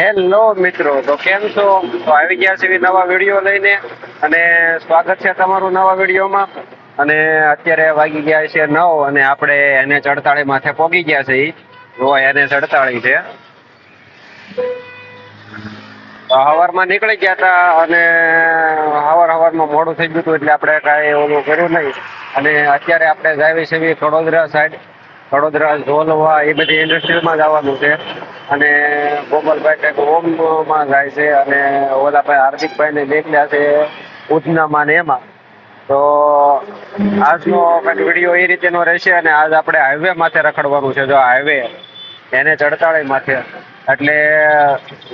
Hello મિત્રો, તો કેમ છો? તો આવી ગયા છે નવા વીડિયો લઈને અને સ્વાગત છે તમારું નવા વિડીયોમાં. અને અત્યારે વાગી ગયા છે નવ અને આપણે એને ચડતાળી માથે પોગી ગયા છે જો એને ચડતાળી છે. હવારમાં નીકળી ગયા હતા અને હવાર હવારમાં મોડું થઈ ગયું હતું એટલે આપણે કાંઈ ઓલું કર્યું નહીં. અને અત્યારે આપણે જાવી છે વડોદરા સાઈડ. વડોદરા, ઝોલવા, એ બધી ઇન્ડસ્ટ્રીમાં જવાનું છે. અને ગોપાલભાઈ કંઈક ઓમમાં જાય છે અને ઓલા ભાઈ હાર્દિકભાઈને નીકળ્યા છે ઉધનામાં ને એમાં. તો આજનો કંઈક વીડિયો એ રીતેનો રહેશે અને આજ આપણે હાઈવે માથે રખડવાનું છે. જો હાઈવે એને ચડતાળી માથે. એટલે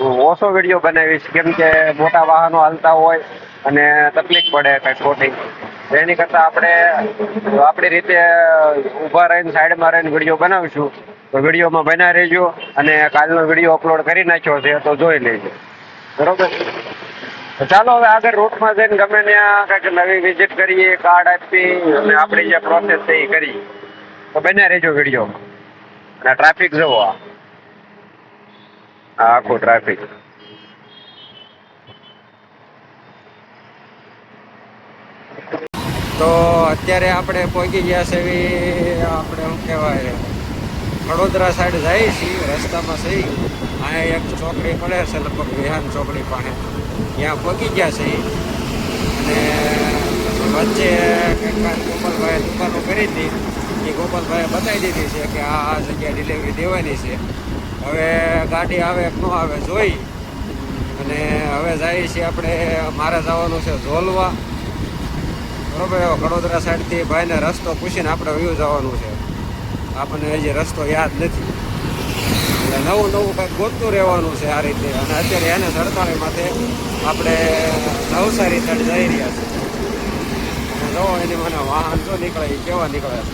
ઓછો વીડિયો બનાવીશ. કેમ કે મોટા વાહનો હાલતા હોય અને તકલીફ પડે કંઈક ખોટી. એની કરતા આપણે આપણી રીતે ઊભા રહીને સાઈડમાં રહીને વીડિયો બનાવીશું. તો વિડીયોમાં બના રહેજો અને કાલનો વીડિયો અપલોડ કરી નાખ્યો છે તો જોઈ લેજો. બરોબર? ચાલો હવે આગળ રૂટમાં જઈને ગમે ત્યાં કંઈક નવી વિઝિટ કરીએ કાર્ડ આપી અને આપણી જે પ્રોસેસ છે એ કરીએ. તો બન્યા રહેજો વિડીયોમાં. અને ટ્રાફિક જુઓ આખું ટ્રાફિક તો અત્યારે આપણે પહોંચી ગયા છે એવી, આપણે શું કહેવાય, વડોદરા સાઈડ જઈએ છીએ, રસ્તામાં સહી. અહીંયા એક ચોકડી મળે છે, લગભગ વિહાન ચોકડી પાસે ત્યાં પહોંચી ગયા છે. અને વચ્ચે કંઈક ગોપાલભાઈએ દુકાનો કરી હતી. એ ગોપાલભાઈએ બતાવી દીધી છે કે આ આ જગ્યાએ ડિલિવરી દેવાની છે. હવે ગાડી આવે ન આવે, જોઈ. અને હવે જઈએ છીએ આપણે, મારે જવાનું છે ઝોલવા. બરોબર વડોદરા સાઈડથી ભાઈને રસ્તો પૂછીને આપણે વ્યૂ જવાનું છે. આપણને હજી રસ્તો યાદ નથી. એટલે નવું નવું કંઈક ગોતતું રહેવાનું છે આ રીતે. અને અત્યારે એને સડતાળી માથે આપણે નવસારી સાઈડ જઈ રહ્યા છીએ જો એની મને વાહન જો નીકળે એ કેવા નીકળે છે?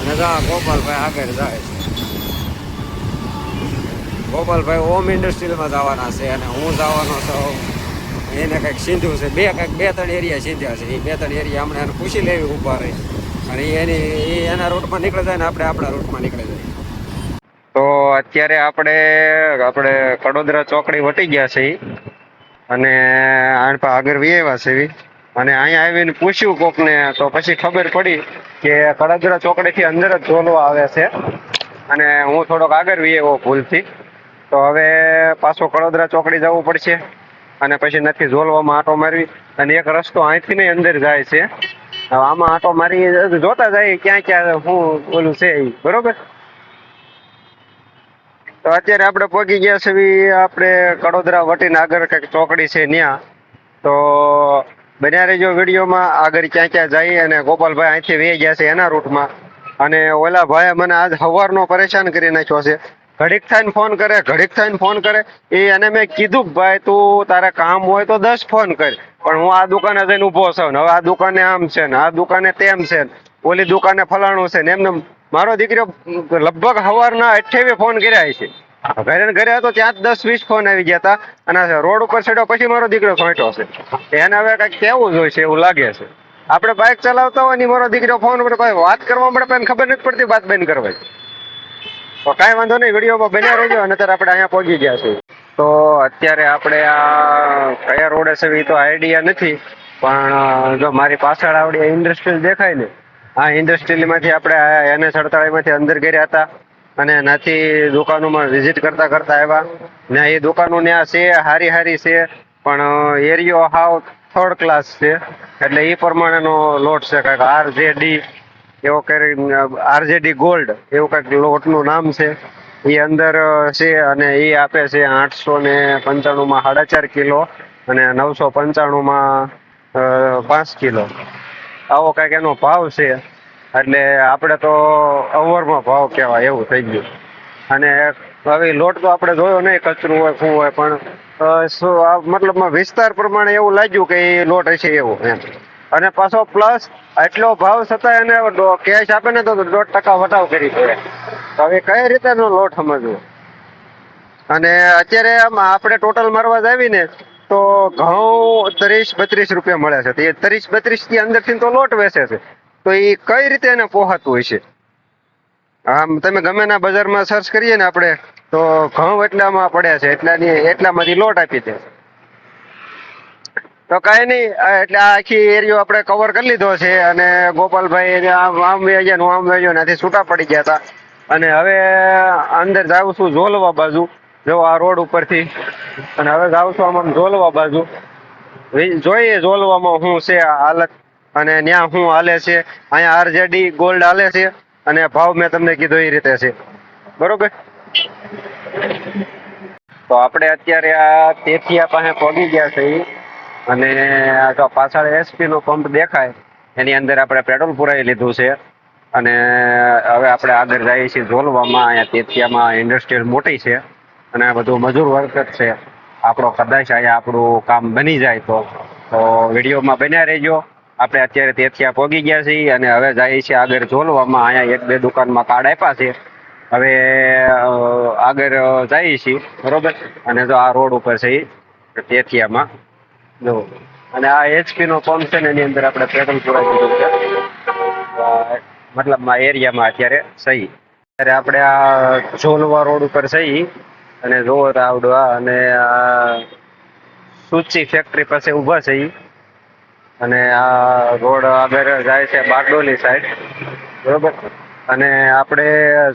અને જા ગોપાલભાઈ આગળ જાય છે. ગોપાલભાઈ ઓમ ઇન્ડસ્ટ્રીયલમાં જવાના છે અને હું જવાનો છું. એને કંઈક સીધું છે. બે કંઈક, બે, ત્રણ એરિયા સીંધ્યા છે. એ બે, ત્રણ એરિયા હમણાં એને પૂછી લેવી ઊભા રહી. અને એની એ એના રૂટમાં નીકળી જાય ને આપણે આપણા રૂટમાં નીકળી જાય. તો અત્યારે આપણે આપણે કડોદરા ચોકડી વટી ગયા છે. અને આણ પા આગળ વિયેવા છે. અને અહીંયા આવીને પૂછ્યું કોકને, તો પછી ખબર પડી કે કડોદરા ચોકડીથી અંદર જ ઝોલવા આવે છે. અને હું થોડોક આગળ વિયેવો ભૂલથી. તો હવે પાછો કડોદરા ચોકડી જવું પડશે અને પછી નથી ઝોલવામાં આટો મારવી. અને એક રસ્તો અહીંથી ને અંદર જાય છે. આમાં આટો મારી જોતા જાય ક્યાં ક્યાં શું ઓલું છે. બરોબર? તો અત્યારે આપણે પહોંચી ગયા છે આપણે કડોદરા વટીને આગળ કંઈક ચોકડી છે ત્યાં. તો બન્યા રહેજો વિડીયોમાં આગળ ક્યાં ક્યાં જઈએ અને ગોપાલભાઈ અહીંથી વે ગયા છે એના રૂટમાં. અને ઓલા ભાઈએ મને આજ સવારનો પરેશાન કરી નાખ્યો છે. ઘડીક થઈને ફોન કરે, ઘડીક થઈને ફોન કરે. એ એને મેં કીધું ભાઈ તું તારે કામ હોય તો દસ ફોન કર. પણ હું આ દુકાને જઈને ઊભો છું હવે આ દુકાને આમ છે ને, આ દુકાને તેમ છે ને. ઓલી દુકાને ફલાણું છે ને, એમને મારો દીકરો લગભગ સવારના અઠ્યાવીસ ફોન કર્યા છે. ઘરે ઘરે હતો ત્યાં જ દસ વીસ ફોન આવી ગયા હતા. અને રોડ ઉપર ચડ્યો પછી મારો દીકરો સોંટ્યો છે. એને હવે કંઈક કેવું જ હોય છે એવું લાગે છે. આપણે બાઇક ચલાવતા હોય ને મારો દીકરો ફોન ઉપર વાત કરવા મળે પણ ખબર નથી પડતી વાત બંધ કરવા તો કાંઈ વાંધો નહીં, વિડીયોમાં બન્યા રહેજો અને અત્યારે આપણે અહીંયા પહોંચી ગયા છીએ. તો અત્યારે આપણે આ કયા રોડે છે એ તો આઈડિયા નથી, પણ જો મારી પાછળ આવડી ઇન્ડસ્ટ્રીયલ દેખાય ને, આ ઇન્ડસ્ટ્રીયલમાંથી આપણે આ એને સડતાળીમાંથી અંદર ગયા હતા, અને નાથી દુકાનોમાં વિઝિટ કરતા કરતા આવ્યા. ને એ દુકાનો ત્યાં છે, હારી હારી છે, પણ એરિયો હાવ થર્ડ ક્લાસ છે, એટલે એ પ્રમાણેનો લોટ છે, કાંઈક આર જે ડી એવો કરી આરજેડી ગોલ્ડ એવું કંઈક લોટનું નામ છે. એ અંદર છે અને એ આપે છે આઠસો ને પંચાણુંમાં સાડા ચાર કિલો અને નવસો પંચાણુંમાં પાંચ કિલો. આવો કંઈક એનો ભાવ છે. એટલે આપણે તો અવરમાં ભાવ કહેવાય એવું થઈ ગયું. અને હવે લોટ તો આપણે જોયો નહીં, કચરું હોય, શું હોય, પણ મતલબમાં વિસ્તાર પ્રમાણે એવું લાગ્યું કે એ લોટ હશે એવું એમ. અને પાછો પ્લસ એટલો ભાવ છતાં એને કેશ આપે ને તો દોઢ ટકા વટાવ કરી દે. તો હવે કઈ રીતેનો લોટ સમજવો? અને અત્યારે આમ આપણે ટોટલ મારવા જ આવીને તો ઘઉં ત્રીસ બત્રીસ રૂપિયા મળે છે. એ ત્રીસ બત્રીસથી અંદરથી તો લોટ વેચે છે. તો એ કઈ રીતે એને પોહાતું હોય છે? આમ તમે ગમે ના બજારમાં સર્ચ કરીએ ને આપણે, તો ઘઉં એટલામાં પડ્યા છે. એટલાની, એટલામાંથી લોટ આપી દે તો કઈ નહીં એટલે આખી એરિયો આપણે કવર કરી લીધો છે અને ગોપાલભાઈ આમ આમ આમ વેજ્યો ત્યાંથી છૂટા પડી ગયા હતા. અને હવે અંદર જાઉં છું ઝોલવા બાજુ. જો આ રોડ ઉપરથી. અને હવે જાઉં છું આમ ઝોલવા બાજુ. જોઈએ ઝોલવામાં શું છે આ હાલત. અને ત્યાં શું હાલે છે. અહીંયા આરજેડી ગોલ્ડ હાલે છે. અને ભાવ મેં તમને કીધું એ રીતે છે. બરોબર? તો આપણે અત્યારે આ તેથિયા પાસે પહોંચી ગયા છે ઈ. અને જો પાછળ એસપી નો પંપ દેખાય, એની અંદર આપણે પેટ્રોલ પુરાવી લીધું છે. અને હવે આપણે આગળ જઈએ છીએ ઝોલવામાં, અહીંયા તેથિયામાં ઇન્ડસ્ટ્રીયલ મોટી છે. અને બધું મજૂર વર્ક જ છે. આપણો કદાચ અહીંયા આપણું કામ બની જાય તો. તો વિડીયોમાં બન્યા રહેજો. આપણે અત્યારે તેથિયા પોગી ગયા છીએ અને હવે જઈએ છીએ આગળ ઝોલવામાં. અહીંયા એક બે દુકાનમાં કાર્ડ આપ્યા છે. હવે આગળ જઈએ છીએ. બરોબર? અને જો આ રોડ ઉપર છે તેથિયામાં અને આ એચપી નો પંપ છે એની અંદર આપણે પેટ્રોલ પુરાવી દીધું છે. મતલબમાં એરિયામાં અત્યારે સહી. અત્યારે આપણે આ ઝોલવા રોડ ઉપર સહી અને જોવો તો આવડું અને આ સૂચી ફેક્ટરી પાસે ઊભા છે અને આ રોડ આગળ જાય છે બારડોલી સાઈડ. બરોબર? અને આપણે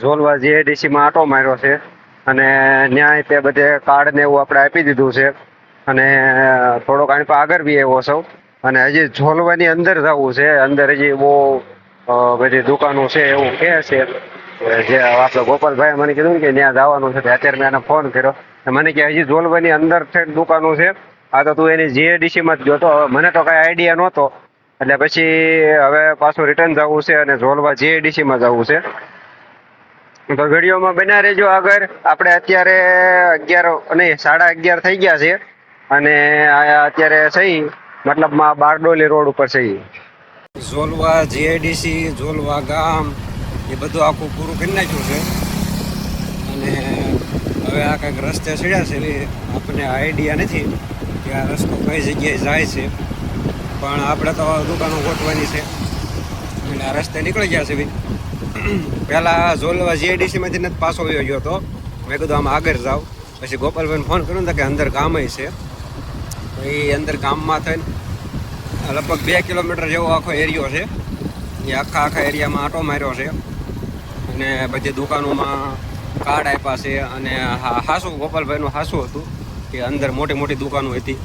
ઝોલવા જીએડીસીમાં આટો માર્યો છે. અને ન્યાય તે બધે કાર્ડ ને એવું આપણે આપી દીધું છે. અને થોડોક આની પર આગળ બી આવ્યો સૌ અને હજી ઝોલવાની અંદર જવું છે. અંદર હજી બહુ બધી દુકાનો છે એવું કહે છે. જે આપણે ગોપાલભાઈ મને કીધું કે ત્યાં જવાનું છે. અત્યારે મેં એને ફોન કર્યો. મને કે હજી ઝોલવાની અંદર છે દુકાનો છે. આ તો તું એની જીએડીસીમાં જ ગયો તો હવે મને તો કાંઈ આઈડિયા નહોતો. એટલે પછી હવે પાછું રિટર્ન જવું છે અને ઝોલવા જીએડીસીમાં જવું છે. તો વિડીયોમાં બના રહેજો આગળ. આપણે અત્યારે અગિયાર, નહીં, સાડા અગિયાર થઈ ગયા છે. અને અત્યારે સહી મતલબમાં બારડોલી રોડ ઉપર સહી. ઝોલવા, જીઆઈડીસી, ઝોલવા ગામ, એ બધું આખું પૂરું કરી નાખ્યું છે. અને હવે આ કંઈક રસ્તે ચડ્યા છે એ આપણને આઈડિયા નથી કે આ રસ્તો કઈ જગ્યાએ જાય છે. પણ આપણે તો દુકાનો ગોઠવાની છે. એટલે આ રસ્તે નીકળી ગયા છે ભાઈ. પહેલાં ઝોલવા જીઆઈડીસીમાંથી નથી પાછો વયો ગયો હતો મેં કીધું આમ આગળ જાઉં પછી ગોપાલભાઈને ફોન કર્યો ને કે અંદર ગામ છે. એ અંદર ગામમાં થઈને લગભગ બે કિલોમીટર જેવો આખો એરિયો છે. એ આખા આખા એરિયામાં આટો માર્યો છે. અને બધી દુકાનોમાં કાર્ડ આપ્યા છે અને હાસું, ગોપાલભાઈનું હાસું હતું કે અંદર મોટી મોટી દુકાનો હતી.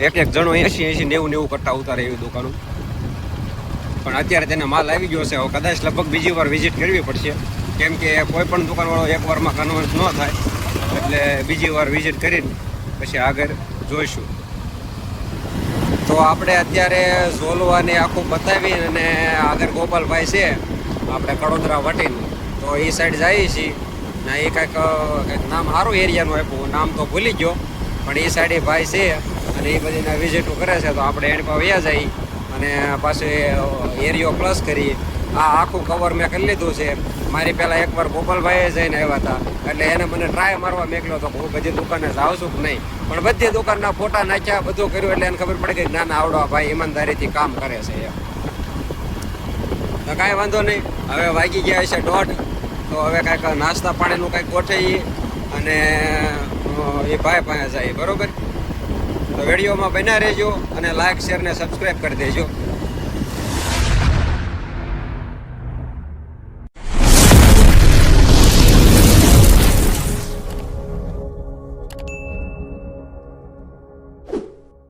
એક એક જણો એંસી એસી નેવું નેવું કટ્ટા ઉતારે એવી દુકાનો. પણ અત્યારે તેને માલ આવી ગયો છે. હવે કદાચ લગભગ બીજી વાર વિઝિટ કરવી પડશે. કેમ કે કોઈ પણ દુકાનવાળો એક વારમાં કન્વર્સ ન થાય. એટલે બીજી વાર વિઝિટ કરીને પછી આગળ જોઈશું. તો આપણે અત્યારે ઝોલવાની આખું બતાવી અને આગળ ગોપાલભાઈ છે, આપણે કડોદરા વટીન. તો એ સાઈડ જઈએ છીએ. ને એ કંઈક કંઈક નામ સારું એરિયાનું આપ્યું. નામ તો ભૂલી ગયો, પણ એ સાઈડ એ ભાઈ છે અને એ બધીના વિઝિટો કરે છે. તો આપણે એની પાસે વ્યા જઈએ અને પાછું એરિયો પ્લસ કરી આ આખું કવર મેં કરી લીધું છે. મારી પહેલાં એકવાર ગોપાલભાઈએ જઈને આવ્યા હતા. એટલે એને મને ટ્રાય મારવા મેકલો તો હું બધી દુકાને જાઉં છું કે નહીં. પણ બધી દુકાનના ફોટા નાખ્યા બધું કર્યું એટલે એને ખબર પડી ગઈ ના ના, આવડો ભાઈ ઈમાનદારીથી કામ કરે છે એમ. તો કાંઈ વાંધો નહીં. હવે વાગી ગયા છે દોઢ. તો હવે કાંઈક નાસ્તા પાણીનું કાંઈક ગોઠવીએ અને એ ભાઈ પાસે જાય બરાબર? તો વિડીયોમાં બન્યા રહેજો અને લાઈક શેર ને સબસ્ક્રાઈબ કરી દેજો.